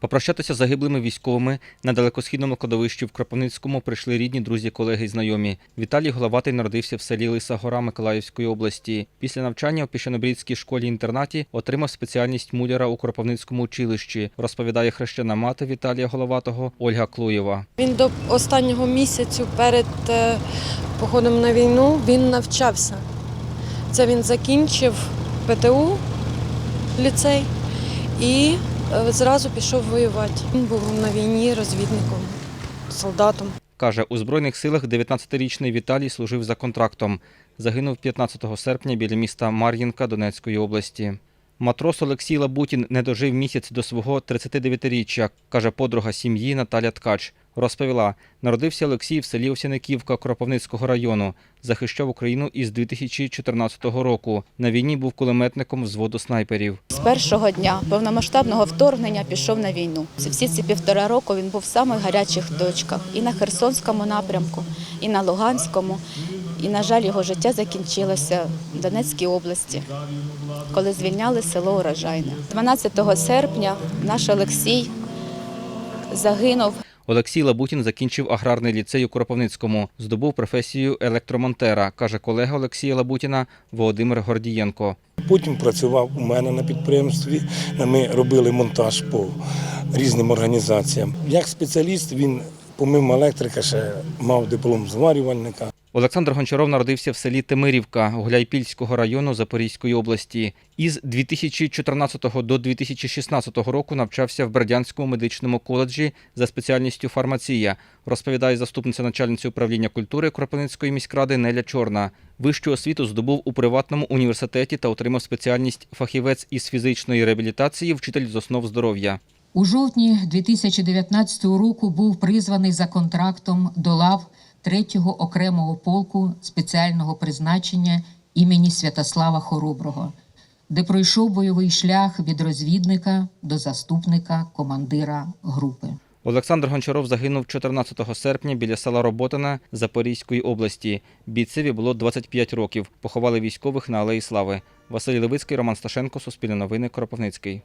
Попрощатися з загиблими військовими на далекосхідному кладовищі в Кропивницькому прийшли рідні, друзі, колеги і знайомі. Віталій Головатий народився в селі Лиса Гора Миколаївської області. Після навчання у Піщанобрідській школі-інтернаті отримав спеціальність муляра у Кропивницькому училищі, розповідає хрещена мати Віталія Головатого Ольга Клуєва. Він до останнього місяцю перед е, походом на війну він навчався. Це він закінчив ПТУ ліцей і зразу пішов воювати. Він був на війні розвідником, солдатом. Каже, у Збройних силах 19-річний Віталій служив за контрактом. Загинув 15 серпня біля міста Мар'їнка Донецької області. Матрос Олексій Лабутін не дожив місяць до свого 39-річчя, каже подруга сім'ї Наталя Ткач. Розповіла, народився Олексій в селі Овсяниківка Кропивницького району. Захищав Україну із 2014 року. На війні був кулеметником взводу снайперів. З першого дня повномасштабного вторгнення пішов на війну. Всі ці півтора року він був в самих гарячих точках і на Херсонському напрямку, і на Луганському. І, на жаль, його життя закінчилося в Донецькій області, коли звільняли село Урожайне. 12 серпня наш Олексій загинув Олексій Лабутін закінчив аграрний ліцей у Кропивницькому, здобув професію електромонтера, каже колега Олексія Лабутіна Володимир Гордієнко. Потім працював у мене на підприємстві. Ми робили монтаж по різним організаціям. Як спеціаліст він, помимо електрика, ще мав диплом зварювальника. Олександр Гончаров народився в селі Темирівка Гуляйпільського району Запорізької області. Із 2014 до 2016 року навчався в Бердянському медичному коледжі за спеціальністю фармація, розповідає заступниця начальниці управління культури Кропивницької міськради Неля Чорна. Вищу освіту здобув у приватному університеті та отримав спеціальність фахівець із фізичної реабілітації, вчитель з основ здоров'я. У жовтні 2019 року був призваний за контрактом до лав 3-го окремого полку спеціального призначення імені Святослава Хороброго, де пройшов бойовий шлях від розвідника до заступника командира групи. Олександр Гончаров загинув 14 серпня біля села Роботина Запорізької області. Бійцеві було 25 років. Поховали військових на Алеї Слави. Василь Левицький, Роман Сташенко, Суспільне новини, Кропивницький.